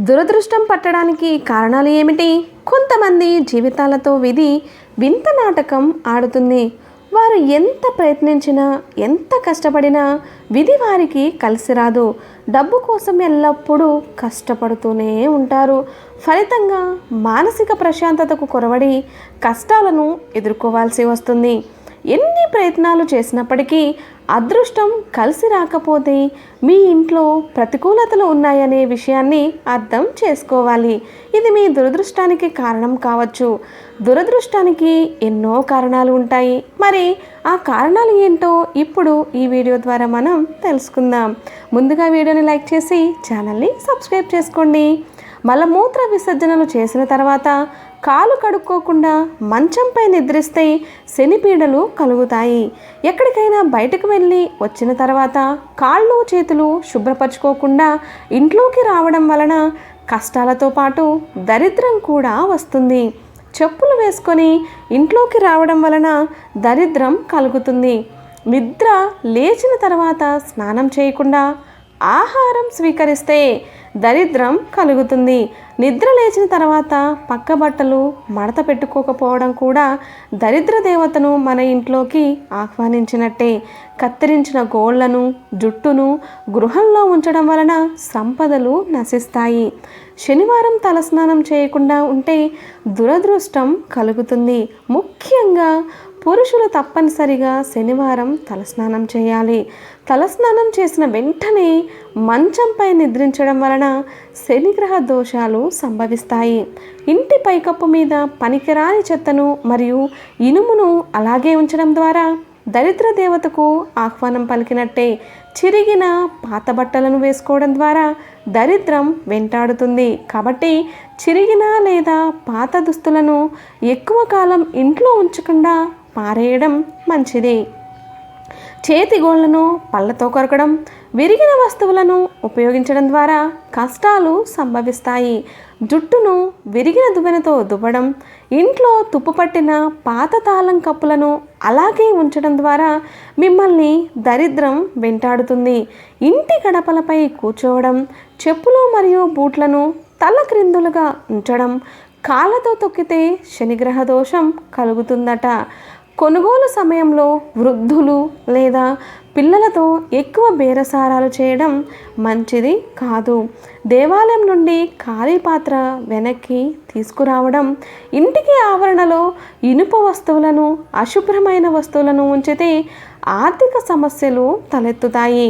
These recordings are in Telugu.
దురదృష్టం పట్టడానికి కారణాలు ఏమిటి? కొంతమంది జీవితాలతో విధి వింత నాటకం ఆడుతుంది. వారు ఎంత ప్రయత్నించినా ఎంత కష్టపడినా విధి వారికి కలిసి రాదు. డబ్బు కోసం ఎల్లప్పుడూ కష్టపడుతూనే ఉంటారు. ఫలితంగా మానసిక ప్రశాంతతకు కొరవడి కష్టాలను ఎదుర్కోవాల్సి వస్తుంది. ఎన్ని ప్రయత్నాలు చేసినప్పటికీ అదృష్టం కలిసి రాకపోతే మీ ఇంట్లో ప్రతికూలతలు ఉన్నాయనే విషయాన్ని అర్థం చేసుకోవాలి. ఇది మీ దురదృష్టానికి కారణం కావచ్చు. దురదృష్టానికి ఎన్నో కారణాలు ఉంటాయి. మరి ఆ కారణాలు ఏంటో ఇప్పుడు ఈ వీడియో ద్వారా మనం తెలుసుకుందాం. ముందుగా వీడియోని లైక్ చేసి ఛానల్ని సబ్స్క్రైబ్ చేసుకోండి. మలమూత్ర విసర్జనలు చేసిన తర్వాత కాలు కడుక్కోకుండా మంచంపై నిద్రిస్తే శనిపీడలు కలుగుతాయి. ఎక్కడికైనా బయటకు వెళ్ళి వచ్చిన తర్వాత కాళ్ళు చేతులు శుభ్రపరచుకోకుండా ఇంట్లోకి రావడం వలన కష్టాలతో పాటు దరిద్రం కూడా వస్తుంది. చెప్పులు వేసుకొని ఇంట్లోకి రావడం వలన దరిద్రం కలుగుతుంది. నిద్ర లేచిన తర్వాత స్నానం చేయకుండా ఆహారం స్వీకరిస్తే దరిద్రం కలుగుతుంది. నిద్ర లేచిన తర్వాత పక్క బట్టలు మడత పెట్టుకోకపోవడం కూడా దరిద్ర దేవతను మన ఇంట్లోకి ఆహ్వానించినట్టే. కత్తిరించిన గోళ్ళను జుట్టును గృహంలో ఉంచడం వలన సంపదలు నశిస్తాయి. శనివారం తలస్నానం చేయకుండా ఉంటే దురదృష్టం కలుగుతుంది. ముఖ్యంగా పురుషులు తప్పనిసరిగా శనివారం తలస్నానం చేయాలి. తలస్నానం చేసిన వెంటనే మంచంపై నిద్రించడం వలన శనిగ్రహ దోషాలు సంభవిస్తాయి. ఇంటి పైకప్పు మీద పనికిరాని చెత్తను మరియు ఇనుమును అలాగే ఉంచడం ద్వారా దరిద్ర దేవతకు ఆహ్వానం పలికినట్టే చిరిగిన పాత బట్టలను వేసుకోవడం ద్వారా దరిద్రం వెంటాడుతుంది. కాబట్టి చిరిగిన లేదా పాత దుస్తులను ఎక్కువ కాలం ఇంట్లో ఉంచకుండా పారేయడం మంచిది. చేతిగోళ్ళను పళ్ళతో కొరకడం విరిగిన వస్తువులను ఉపయోగించడం ద్వారా కష్టాలు సంభవిస్తాయి. జుట్టును విరిగిన దువ్వెనతో దువ్వడం ఇంట్లో తుప్పుపట్టిన పాత తాళం కప్పులను అలాగే ఉంచడం ద్వారా మిమ్మల్ని దరిద్రం వెంటాడుతుంది. ఇంటి గడపలపై కూర్చోవడం చెప్పులు మరియు బూట్లను తల క్రిందులుగా ఉంచడం కాళ్ళతో తొక్కితే శనిగ్రహ దోషం కలుగుతుందట. కొనుగోలు సమయంలో వృద్ధులు లేదా పిల్లలతో ఎక్కువ బేరసారాలు చేయడం మంచిది కాదు. దేవాలయం నుండి ఖాళీ పాత్ర వెనక్కి తీసుకురావడం ఇంటికి ఆవరణలో ఇనుప వస్తువులను అశుభ్రమైన వస్తువులను ఉంచితే ఆర్థిక సమస్యలు తలెత్తుతాయి.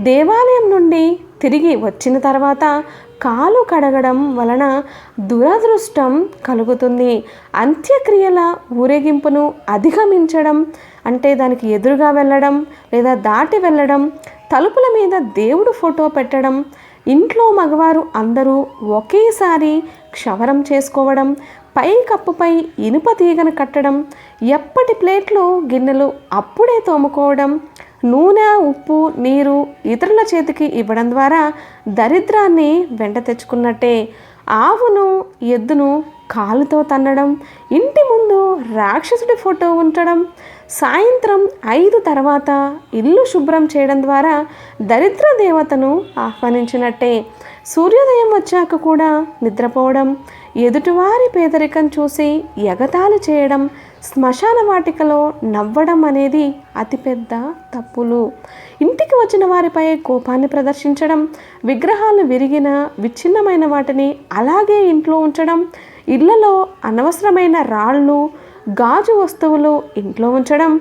దేవాలయం నుండి తిరిగి వచ్చిన తర్వాత కాలు కడగడం వలన దురదృష్టం కలుగుతుంది. అంత్యక్రియల ఊరేగింపును అధిగమించడం అంటే దానికి ఎదురుగా వెళ్ళడం లేదా దాటి వెళ్ళడం తలుపుల మీద దేవుడు ఫోటో పెట్టడం ఇంట్లో మగవారు అందరూ ఒకేసారి క్షవరం చేసుకోవడం పై కప్పుపై ఇనుప తీగను కట్టడం ఎప్పటి ప్లేట్లు గిన్నెలు అప్పుడే తోముకోవడం నూనె ఉప్పు నీరు ఇతరుల చేతికి ఇవ్వడం ద్వారా దరిద్రాన్ని వెంట తెచ్చుకున్నట్టే ఆవును ఎద్దును కాలుతో తన్నడం ఇంటి ముందు రాక్షసుడి ఫోటో ఉంచడం సాయంత్రం ఐదు తర్వాత ఇల్లు శుభ్రం చేయడం ద్వారా దరిద్ర దేవతను ఆహ్వానించినట్టే సూర్యోదయం వచ్చాక కూడా నిద్రపోవడం ఎదుటివారి పేదరికం చూసి ఎగతాళి చేయడం శ్మశాన వాటికలో నవ్వడం అనేది అతిపెద్ద తప్పులు. ఇంటికి వచ్చిన వారిపై కోపాన్ని ప్రదర్శించడం విగ్రహాలు విరిగిన విచ్ఛిన్నమైన వాటిని అలాగే ఇంట్లో ఉంచడం ఇళ్ళలో అనవసరమైన రాళ్ళు గాజు వస్తువులు ఇంట్లో ఉంచడం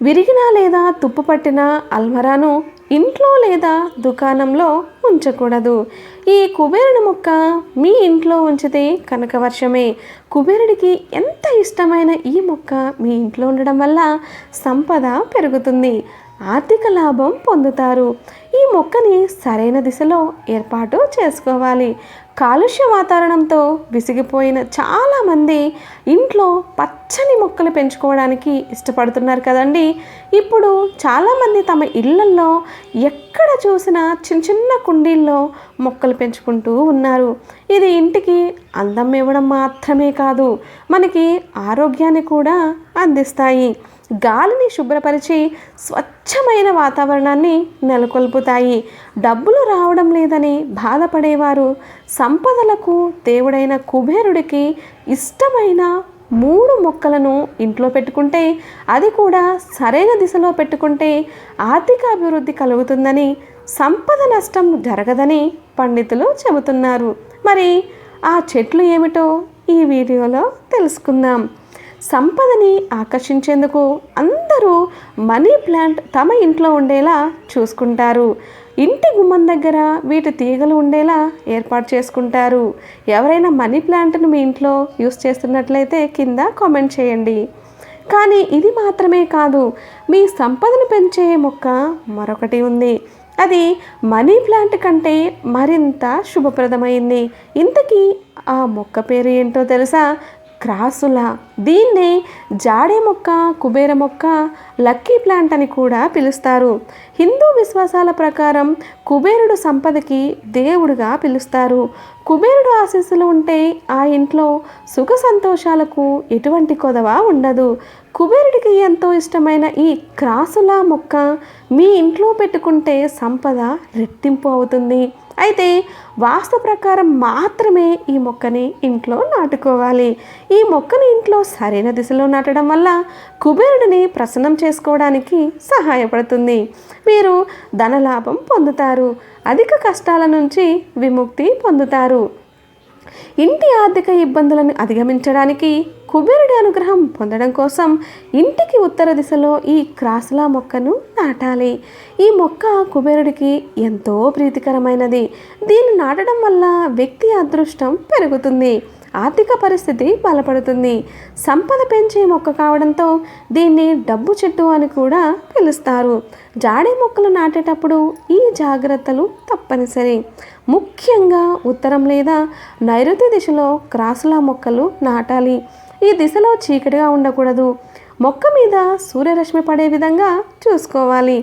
విరిగిన లేదా తుప్పు పట్టిన అల్మరాను ఇంట్లో లేదా దుకాణంలో ఉంచకూడదు. ఈ కుబేరుని మొక్క మీ ఇంట్లో ఉంచితే కనకవర్షమే కుబేరుడికి ఎంత ఇష్టమైన ఈ మొక్క మీ ఇంట్లో ఉండడం వల్ల సంపద పెరుగుతుంది. ఆర్థిక లాభం పొందుతారు. ఈ మొక్కని సరైన దిశలో ఏర్పాటు చేసుకోవాలి. కాలుష్య వాతావరణంతో విసిగిపోయిన చాలామంది ఇంట్లో పచ్చని మొక్కలు పెంచుకోవడానికి ఇష్టపడుతున్నారు కదండి. ఇప్పుడు చాలామంది తమ ఇళ్ళల్లో ఎక్కడ చూసినా చిన్న చిన్న కుండీల్లో మొక్కలు పెంచుకుంటూ ఉన్నారు. ఇది ఇంటికి అందం ఇవ్వడం మాత్రమే కాదు మనకి ఆరోగ్యాన్ని కూడా అందిస్తాయి. గాలిని శుభ్రపరిచి స్వచ్ఛమైన వాతావరణాన్ని నెలకొల్పుతాయి. డబ్బులు రావడం లేదని బాధపడేవారు. సంపదలకు దేవుడైన కుబేరుడికి ఇష్టమైన మూడు మొక్కలను ఇంట్లో పెట్టుకుంటే అది కూడా సరైన దిశలో పెట్టుకుంటే ఆర్థిక అభివృద్ధి కలుగుతుందని సంపద నష్టం జరగదని పండితులు చెబుతున్నారు. మరి ఆ చెట్లు ఏమిటో ఈ వీడియోలో తెలుసుకుందాం. సంపదని ఆకర్షించేందుకు అందరూ మనీ ప్లాంట్ తమ ఇంట్లో ఉండేలా చూసుకుంటారు. ఇంటి గుమ్మం దగ్గర వీటి తీగలు ఉండేలా ఏర్పాటు చేసుకుంటారు. ఎవరైనా మనీ ప్లాంట్ను మీ ఇంట్లో యూస్ చేస్తున్నట్లయితే కింద కామెంట్ చేయండి. కానీ ఇది మాత్రమే కాదు మీ సంపదను పెంచే మొక్క మరొకటి ఉంది. అది మనీ ప్లాంట్ కంటే మరింత శుభప్రదమైంది. ఇంతకీ ఆ మొక్క పేరు ఏంటో తెలుసా? క్రాసుల. దీన్నే జాడే మొక్క కుబేర మొక్క లక్కీ ప్లాంట్ అని కూడా పిలుస్తారు. హిందూ విశ్వాసాల ప్రకారం కుబేరుడు సంపదకి దేవుడుగా పిలుస్తారు. కుబేరుడు ఆశీస్సులు ఉంటే ఆ ఇంట్లో సుఖ సంతోషాలకు ఎటువంటి కొదవ ఉండదు. కుబేరుడికి ఎంతో ఇష్టమైన ఈ క్రాసుల మొక్క మీ ఇంట్లో పెట్టుకుంటే సంపద రెట్టింపు అవుతుంది. అయితే వాస్తు ప్రకారం మాత్రమే ఈ మొక్కని ఇంట్లో నాటుకోవాలి. ఈ మొక్కని ఇంట్లో సరైన దిశలో నాటడం వల్ల కుబేరుడిని ప్రసన్నం చేసుకోవడానికి సహాయపడుతుంది. మీరు ధనలాభం పొందుతారు. అధిక కష్టాల నుంచి విముక్తి పొందుతారు. ఇంటి ఆర్థిక ఇబ్బందులను అధిగమించడానికి కుబేరుడి అనుగ్రహం పొందడం కోసం ఇంటికి ఉత్తర దిశలో ఈ క్రాసులా మొక్కను నాటాలి. ఈ మొక్క కుబేరుడికి ఎంతో ప్రీతికరమైనది. దీన్ని నాటడం వల్ల వ్యక్తి అదృష్టం పెరుగుతుంది. ఆర్థిక పరిస్థితి బలపడుతుంది. సంపద పెంచే మొక్క కావడంతో దీన్ని డబ్బు చెట్టు అని కూడా పిలుస్తారు. జాడే మొక్కలు నాటేటప్పుడు ఈ జాగ్రత్తలు తప్పనిసరి. ముఖ్యంగా ఉత్తరం లేదా నైరుతి దిశలో క్రాసులా మొక్కలు నాటాలి. ఈ దిశలో చీకటిగా ఉండకూడదు. మొక్క మీద సూర్యరశ్మి పడే విధంగా చూసుకోవాలి.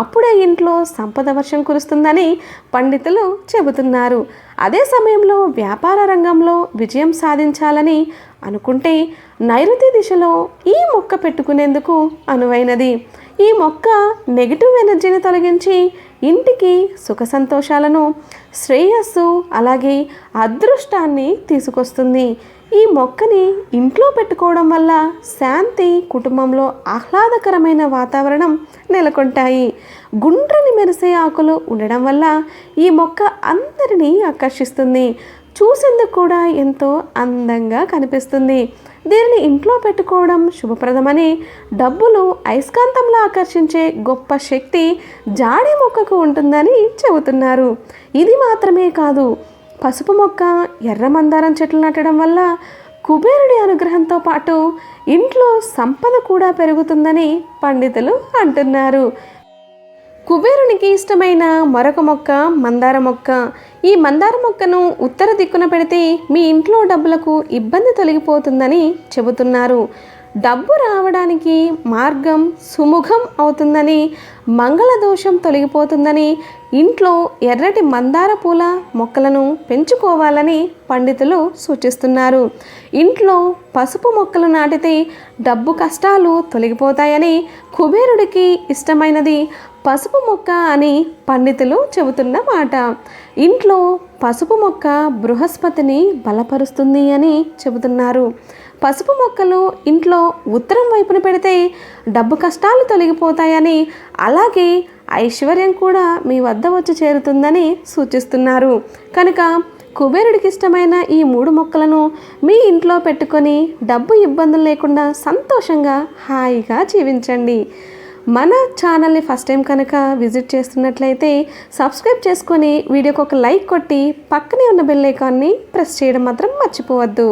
అప్పుడే ఇంట్లో సంపద వర్షం కురుస్తుందని పండితులు చెబుతున్నారు. అదే సమయంలో వ్యాపార రంగంలో విజయం సాధించాలని అనుకుంటే నైరుతి దిశలో ఈ మొక్క పెట్టుకునేందుకు అనువైనది. ఈ మొక్క నెగిటివ్ ఎనర్జీని తొలగించి ఇంటికి సుఖ సంతోషాలను శ్రేయస్సు అలాగే అదృష్టాన్ని తీసుకొస్తుంది. ఈ మొక్కని ఇంట్లో పెట్టుకోవడం వల్ల శాంతి కుటుంబంలో ఆహ్లాదకరమైన వాతావరణం నెలకొంటాయి. గుండ్రని మెరిసే ఆకులు ఉండడం వల్ల ఈ మొక్క అందరినీ ఆకర్షిస్తుంది. చూసేందుకు కూడా ఎంతో అందంగా కనిపిస్తుంది. దీనిని ఇంట్లో పెట్టుకోవడం శుభప్రదమని డబ్బులు అయస్కాంతంలో ఆకర్షించే గొప్ప శక్తి జాడి మొక్కకు ఉంటుందని చెబుతున్నారు. ఇది మాత్రమే కాదు పసుపు మొక్క ఎర్ర మందారం చెట్లు నాటడం వల్ల కుబేరుడి అనుగ్రహంతో పాటు ఇంట్లో సంపద కూడా పెరుగుతుందని పండితులు అంటున్నారు. కుబేరునికి ఇష్టమైన మరొక మొక్క మందార మొక్క. ఈ మందార మొక్కను ఉత్తర దిక్కున పెడితే మీ ఇంట్లో డబ్బులకు ఇబ్బంది తొలగిపోతుందని చెబుతున్నారు. డబ్బు రావడానికి మార్గం సుముఖం అవుతుందని మంగళ దోషం తొలగిపోతుందని ఇంట్లో ఎర్రటి మందార పూల మొక్కలను పెంచుకోవాలని పండితులు సూచిస్తున్నారు. ఇంట్లో పసుపు మొక్కలు నాటితే డబ్బు కష్టాలు తొలగిపోతాయని కుబేరుడికి ఇష్టమైనది పసుపు మొక్క అని పండితులు చెబుతున్న మాట. ఇంట్లో పసుపు మొక్క బృహస్పతిని బలపరుస్తుంది అని చెబుతున్నారు. పసుపు మొక్కలు ఇంట్లో ఉత్తరం వైపున పెడితే డబ్బు కష్టాలు తొలగిపోతాయని అలాగే ఐశ్వర్యం కూడా మీ వద్ద వచ్చి చేరుతుందని సూచిస్తున్నారు. కనుక కుబేరుడికి ఇష్టమైన ఈ మూడు మొక్కలను మీ ఇంట్లో పెట్టుకొని డబ్బు ఇబ్బందులు లేకుండా సంతోషంగా హాయిగా జీవించండి. మన ఛానల్ని ఫస్ట్ టైం కనుక విజిట్ చేస్తున్నట్లయితే సబ్స్క్రైబ్ చేసుకొని వీడియోకి ఒక లైక్ కొట్టి పక్కనే ఉన్న బెల్ ఐకాన్ని ప్రెస్ చేయడం మాత్రం మర్చిపోవద్దు.